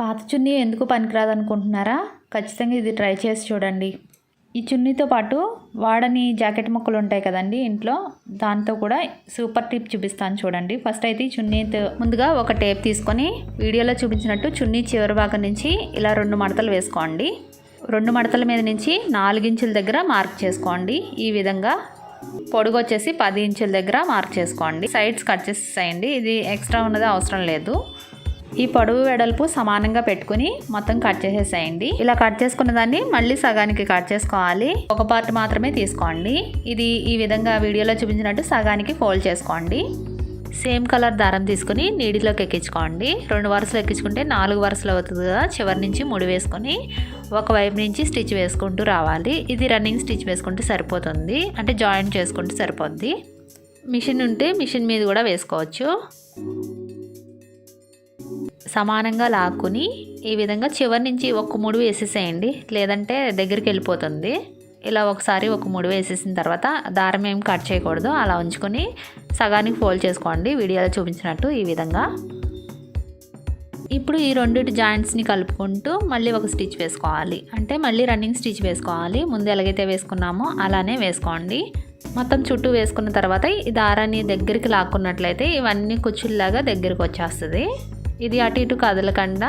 పాత చున్నీ ఎందుకు పనికిరాదు అనుకుంటున్నారా? ఖచ్చితంగా ఇది ట్రై చేసి చూడండి. ఈ చున్నీతో పాటు వాడని జాకెట్ ముక్కలు ఉంటాయి కదండి ఇంట్లో దాంతో కూడా సూపర్ టిప్ చూపిస్తాను చూడండి. ఫస్ట్ అయితే ఈ చున్నీతో ముందుగా ఒక టేప్ తీసుకొని వీడియోలో చూపించినట్టు చున్నీ చివరి భాగం నుంచి ఇలా రెండు మడతలు వేసుకోండి. రెండు మడతల మీద నుంచి నాలుగు ఇంచుల దగ్గర మార్క్ చేసుకోండి. ఈ విధంగా పొడుగు వచ్చేసి పది ఇంచుల దగ్గర మార్క్ చేసుకోండి. సైడ్స్ కట్ చేసేసేయండి. ఇది ఎక్స్ట్రా ఉన్నది అవసరం లేదు. ఈ పొడవు వెడల్పు సమానంగా పెట్టుకుని మొత్తం కట్ చేసేసేయండి. ఇలా కట్ చేసుకున్న దాన్ని మళ్ళీ సగానికి కట్ చేసుకోవాలి. ఒక పార్ట్ మాత్రమే తీసుకోండి. ఇది ఈ విధంగా వీడియోలో చూపించినట్టు సగానికి ఫోల్డ్ చేసుకోండి. సేమ్ కలర్ దారం తీసుకుని నీడిలోకి ఎక్కించుకోండి. రెండు వరుసలు ఎక్కించుకుంటే నాలుగు వరుసలు అవుతుంది కదా. చివరి నుంచి ముడి వేసుకొని ఒకవైపు నుంచి స్టిచ్ వేసుకుంటూ రావాలి. ఇది రన్నింగ్ స్టిచ్ వేసుకుంటే సరిపోతుంది. అంటే జాయింట్ చేసుకుంటే సరిపోద్ది. మిషన్ ఉంటే మిషన్ మీద కూడా వేసుకోవచ్చు. సమానంగా లాక్కుని ఈ విధంగా చివరి నుంచి ఒక ముడి వేసేసేయండి. లేదంటే దగ్గరికి వెళ్ళిపోతుంది. ఇలా ఒకసారి ఒక ముడి వేసేసిన తర్వాత దారం ఏం కట్ చేయకూడదు. అలా ఉంచుకొని సగానికి ఫోల్డ్ చేసుకోండి. వీడియోలో చూపించినట్టు ఈ విధంగా. ఇప్పుడు ఈ రెండింటి జాయింట్స్ని కలుపుకుంటూ మళ్ళీ ఒక స్టిచ్ వేసుకోవాలి. అంటే మళ్ళీ రన్నింగ్ స్టిచ్ వేసుకోవాలి. ముందు ఎలాగైతే వేసుకున్నామో అలానే వేసుకోండి. మొత్తం చుట్టూ వేసుకున్న తర్వాత ఈ దారాన్ని దగ్గరికి లాక్కున్నట్లయితే ఇవన్నీ కుచ్చుల్లాగా దగ్గరికి వచ్చేస్తుంది. ఇది అటు ఇటు కదలకుండా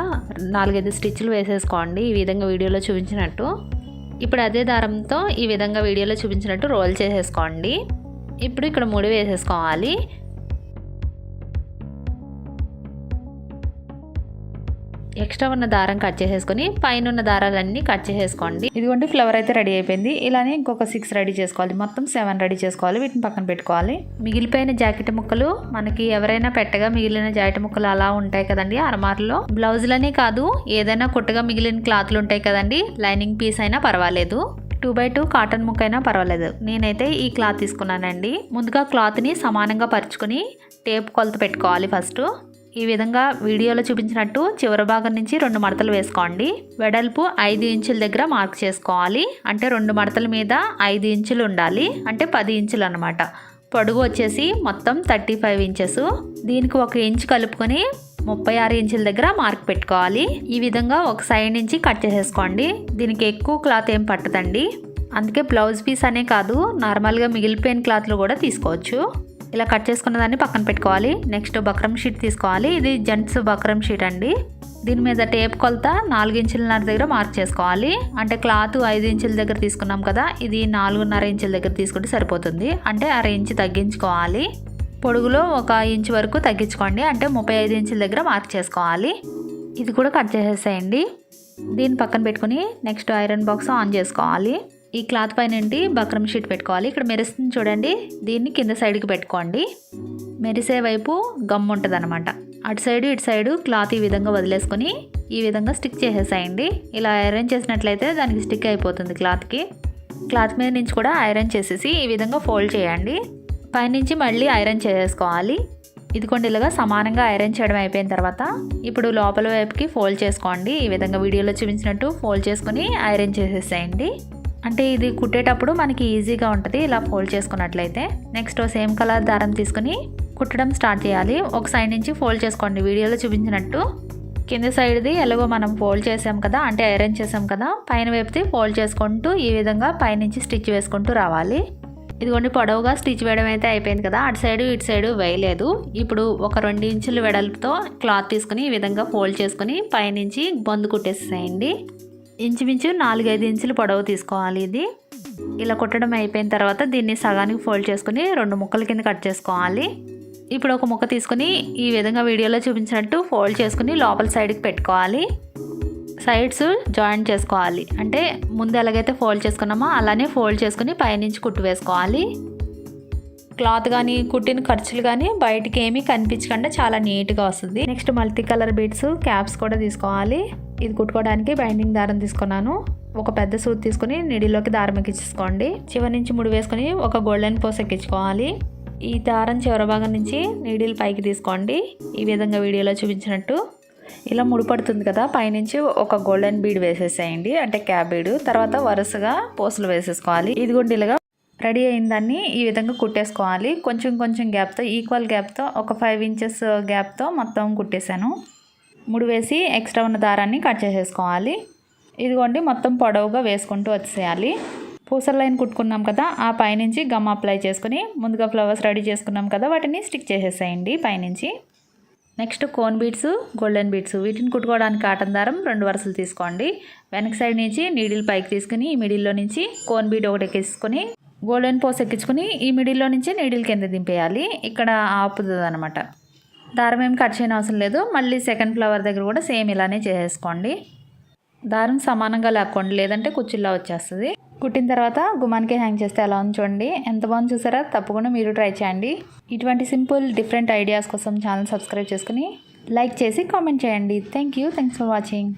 నాలుగైదు స్టిచ్లు వేసేసుకోండి. ఈ విధంగా వీడియోలో చూపించినట్టు. ఇప్పుడు అదే దారంతో ఈ విధంగా వీడియోలో చూపించినట్టు రోల్ చేసేసుకోండి. ఇప్పుడు ఇక్కడ ముడి వేసేసుకోవాలి. ఎక్స్ట్రా ఉన్న దారం కట్ చేసేసుకొని పైన ఉన్న దారాలన్నీ కట్ చేసేసుకోండి. ఇదిగోండి ఫ్లవర్ అయితే రెడీ అయిపోయింది. ఇలానే ఇంకొక సిక్స్ రెడీ చేసుకోవాలి. మొత్తం సెవెన్ రెడీ చేసుకోవాలి. వీటిని పక్కన పెట్టుకోవాలి. మిగిలిపోయిన జాకెట్ ముక్కలు మనకి ఎవరైనా పెట్టగా మిగిలిన జాకెట్ ముక్కలు అలా ఉంటాయి కదండి అరమార్లో బ్లౌజులనే కాదు ఏదైనా కుట్టగా మిగిలిన క్లాత్లు ఉంటాయి కదండి. లైనింగ్ పీస్ అయినా పర్వాలేదు. టూ బై టూ కాటన్ ముక్క అయినా పర్వాలేదు. నేనైతే ఈ క్లాత్ తీసుకున్నానండి. ముందుగా క్లాత్ని సమానంగా పరుచుకొని టేప్ కొలత పెట్టుకోవాలి ఫస్ట్ ఈ విధంగా వీడియోలో చూపించినట్టు చివరి భాగం నుంచి రెండు మడతలు వేసుకోండి. వెడల్పు ఐదు ఇంచుల దగ్గర మార్క్ చేసుకోవాలి. అంటే రెండు మడతల మీద ఐదు ఇంచులు ఉండాలి. అంటే పది ఇంచులు అనమాట పొడుగు వచ్చేసి మొత్తం థర్టీ ఫైవ్ ఇంచెస్. దీనికి ఒక ఇంచు కలుపుకొని ముప్పై ఆరు ఇంచుల దగ్గర మార్క్ పెట్టుకోవాలి. ఈ విధంగా ఒక సైడ్ నుంచి కట్ చేసేసుకోండి. దీనికి ఎక్కువ క్లాత్ ఏం పట్టదండి. అందుకే బ్లౌజ్ పీస్ అనే కాదు నార్మల్గా మిగిలిపోయిన క్లాత్లు కూడా తీసుకోవచ్చు. ఇలా కట్ చేసుకున్న దాన్ని పక్కన పెట్టుకోవాలి. నెక్స్ట్ బక్రం షీట్ తీసుకోవాలి. ఇది జెంట్స్ బక్రం షీట్ అండి. దీని మీద టేప్ కొలత నాలుగు ఇంచులన్నర దగ్గర మార్క్ చేసుకోవాలి. అంటే క్లాత్ ఐదు ఇంచుల దగ్గర తీసుకున్నాం కదా ఇది నాలుగున్నర ఇంచుల దగ్గర తీసుకుంటే సరిపోతుంది. అంటే అర ఇంచు తగ్గించుకోవాలి. పొడుగులో ఒక ఇంచు వరకు తగ్గించుకోండి. అంటే ముప్పై ఐదు ఇంచుల దగ్గర మార్క్ చేసుకోవాలి. ఇది కూడా కట్ చేసేసేయండి. దీన్ని పక్కన పెట్టుకుని నెక్స్ట్ ఐరన్ బాక్స్ ఆన్ చేసుకోవాలి. ఈ క్లాత్ పైన నుండి బక్రం షీట్ పెట్టుకోవాలి. ఇక్కడ మెరిసింది చూడండి. దీన్ని కింద సైడ్కి పెట్టుకోండి. మెరిసే వైపు గమ్ ఉంటుంది అనమాట అటు సైడు ఇటు సైడు క్లాత్ ఈ విధంగా వదిలేసుకొని ఈ విధంగా స్టిక్ చేసేసేయండి. ఇలా ఐరన్ చేసినట్లయితే దానికి స్టిక్ అయిపోతుంది క్లాత్కి. క్లాత్ మీద నుంచి కూడా ఐరన్ చేసేసి ఈ విధంగా ఫోల్డ్ చేయండి. పైనుంచి మళ్ళీ ఐరన్ చేసేసుకోవాలి. ఇదిగోండి ఇలాగా సమానంగా ఐరన్ చేయడం అయిపోయిన తర్వాత ఇప్పుడు లోపల వైపుకి ఫోల్డ్ చేసుకోండి. ఈ విధంగా వీడియోలో చూపించినట్టు ఫోల్డ్ చేసుకొని ఐరన్ చేసేసేయండి. అంటే ఇది కుట్టేటప్పుడు మనకి ఈజీగా ఉంటుంది ఇలా ఫోల్డ్ చేసుకున్నట్లయితే. నెక్స్ట్ సేమ్ కలర్ దారం తీసుకుని కుట్టడం స్టార్ట్ చేయాలి. ఒక సైడ్ నుంచి ఫోల్డ్ చేసుకోండి. వీడియోలో చూపించినట్టు. కింద సైడ్ది ఎలాగో మనం ఫోల్డ్ చేసాం కదా అంటే ఐరన్ చేసాం కదా పైన వైపుది ఫోల్డ్ చేసుకుంటూ ఈ విధంగా పైనుంచి స్టిచ్ వేసుకుంటూ రావాలి. ఇదిగోండి పొడవుగా స్టిచ్ వేయడం అయితే అయిపోయింది కదా. అటు సైడు ఇటు సైడు వేయలేదు. ఇప్పుడు ఒక రెండు ఇంచుల వెడల్పుతో క్లాత్ తీసుకుని ఈ విధంగా ఫోల్డ్ చేసుకుని పైనుంచి బొందు కుట్టేసేయండి. ఇంచుమించు నాలుగైదు ఇంచులు పొడవు తీసుకోవాలి ఇది. ఇలా కుట్టడం అయిపోయిన తర్వాత దీన్ని సగానికి ఫోల్డ్ చేసుకుని రెండు ముక్కల కింద కట్ చేసుకోవాలి. ఇప్పుడు ఒక ముక్క తీసుకుని ఈ విధంగా వీడియోలో చూపించినట్టు ఫోల్డ్ చేసుకుని లోపల సైడ్కి పెట్టుకోవాలి. సైడ్స్ జాయింట్ చేసుకోవాలి. అంటే ముందు ఎలాగైతే ఫోల్డ్ చేసుకున్నామో అలానే ఫోల్డ్ చేసుకుని పైనుంచి కుట్టు వేసుకోవాలి. క్లాత్ కానీ కుట్టిన ఖర్చులు కానీ బయటికి ఏమీ కనిపించకుండా చాలా నీట్గా వస్తుంది. Next multi colour beads caps కూడా తీసుకోవాలి. ఇది కుట్టుకోవడానికి బైండింగ్ దారం తీసుకున్నాను. ఒక పెద్ద సూట్ తీసుకుని నిడిలోకి దారం ఎక్కించుకోండి చివరి నుంచి ముడి వేసుకొని ఒక గోల్డెన్ పోస్ ఎక్కించుకోవాలి. ఈ దారం చివరి భాగం నుంచి నీడిల్ పైకి తీసుకోండి. ఈ విధంగా వీడియోలో చూపించినట్టు. ఇలా ముడిపడుతుంది కదా పైనుంచి ఒక గోల్డెన్ బీడ్ వేసేసేయండి. అంటే క్యాబ్ బీడ్. తర్వాత వరుసగా పోసులు వేసేసుకోవాలి. ఇది కూడా ఇలాగా రెడీ అయిన దాన్ని ఈ విధంగా కుట్టేసుకోవాలి. కొంచెం కొంచెం గ్యాప్తో ఈక్వల్ గ్యాప్తో ఒక ఫైవ్ ఇంచెస్ గ్యాప్తో మొత్తం కుట్టేశాను. ముడి వేసి ఎక్స్ట్రా ఉన్న దారాన్ని కట్ చేసేసుకోవాలి. ఇదిగోండి మొత్తం పొడవుగా వేసుకుంటూ వచ్చేయాలి. పూసల లైన్ కుట్టుకున్నాం కదా ఆ పైనుంచి గమ్ అప్లై చేసుకుని ముందుగా ఫ్లవర్స్ రెడీ చేసుకున్నాం కదా వాటిని స్టిక్ చేసేసేయండి పైనుంచి. Next cone beads golden beads వీటిని కుట్టుకోవడానికి కాటన్ దారం రెండు వరుసలు తీసుకోండి. వెనక సైడ్ నుంచి నీడిల్ పైకి తీసుకుని ఈ మిడిల్లో నుంచి కోన్ బీడ్ ఒకటి ఎక్కించుకొని గోల్డెన్ పోస్ ఎక్కించుకుని ఈ మిడిల్లో నుంచి నీడిల్ కింద దింపేయాలి. ఇక్కడ ఆపుతుంది అనమాట దారం ఏం కట్ చేయని అవసరం లేదు. మళ్ళీ సెకండ్ ఫ్లవర్ దగ్గర కూడా సేమ్ ఇలానే చేసేసుకోండి దారం సమానంగా లాక్కోండి లేదంటే కుచ్చిల్లా వచ్చేస్తుంది. కుట్టిన తర్వాత గుమానికి హ్యాంగ్ చేస్తే ఎలా ఉంది చూడండి. ఎంత బాగుంది చూసారా? తప్పకుండా మీరు ట్రై చేయండి. ఇటువంటి సింపుల్ డిఫరెంట్ ఐడియాస్ కోసం ఛానల్ సబ్స్క్రైబ్ చేసుకుని లైక్ చేసి కామెంట్ చేయండి. Thank you thanks for watching